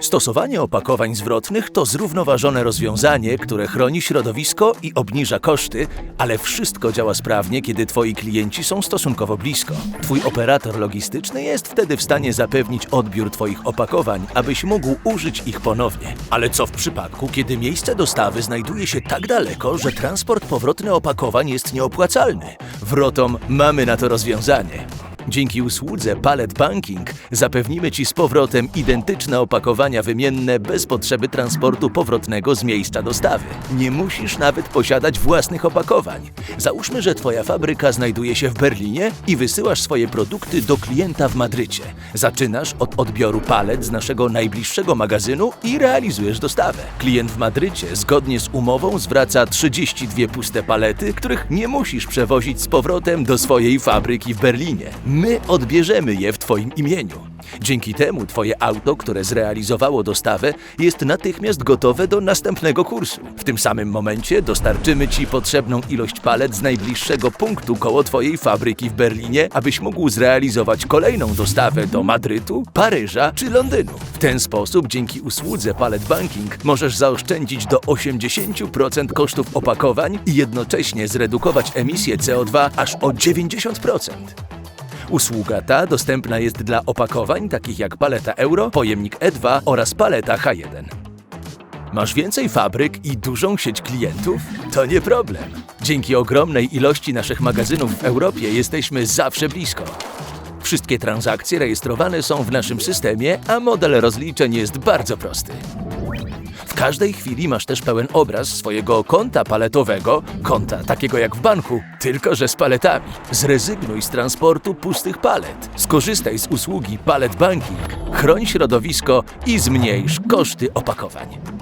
Stosowanie opakowań zwrotnych to zrównoważone rozwiązanie, które chroni środowisko i obniża koszty, ale wszystko działa sprawnie, kiedy Twoi klienci są stosunkowo blisko. Twój operator logistyczny jest wtedy w stanie zapewnić odbiór Twoich opakowań, abyś mógł użyć ich ponownie. Ale co w przypadku, kiedy miejsce dostawy znajduje się tak daleko, że transport powrotny opakowań jest nieopłacalny? Wrotom mamy na to rozwiązanie. Dzięki usłudze Pallet Banking zapewnimy Ci z powrotem identyczne opakowania wymienne bez potrzeby transportu powrotnego z miejsca dostawy. Nie musisz nawet posiadać własnych opakowań. Załóżmy, że Twoja fabryka znajduje się w Berlinie i wysyłasz swoje produkty do klienta w Madrycie. Zaczynasz od odbioru palet z naszego najbliższego magazynu i realizujesz dostawę. Klient w Madrycie zgodnie z umową zwraca 32 puste palety, których nie musisz przewozić z powrotem do swojej fabryki w Berlinie. My odbierzemy je w Twoim imieniu. Dzięki temu Twoje auto, które zrealizowało dostawę, jest natychmiast gotowe do następnego kursu. W tym samym momencie dostarczymy Ci potrzebną ilość palet z najbliższego punktu koło Twojej fabryki w Berlinie, abyś mógł zrealizować kolejną dostawę do Madrytu, Paryża czy Londynu. W ten sposób, dzięki usłudze Pallet Banking, możesz zaoszczędzić do 80% kosztów opakowań i jednocześnie zredukować emisję CO2 aż o 90%. Usługa ta dostępna jest dla opakowań takich jak paleta euro, pojemnik E2 oraz paleta H1. Masz więcej fabryk i dużą sieć klientów? To nie problem. Dzięki ogromnej ilości naszych magazynów w Europie jesteśmy zawsze blisko. Wszystkie transakcje rejestrowane są w naszym systemie, a model rozliczeń jest bardzo prosty. Każdej chwili masz też pełen obraz swojego konta paletowego, konta takiego jak w banku, tylko że z paletami. Zrezygnuj z transportu pustych palet. Skorzystaj z usługi Palet Banking. Chroń środowisko i zmniejsz koszty opakowań.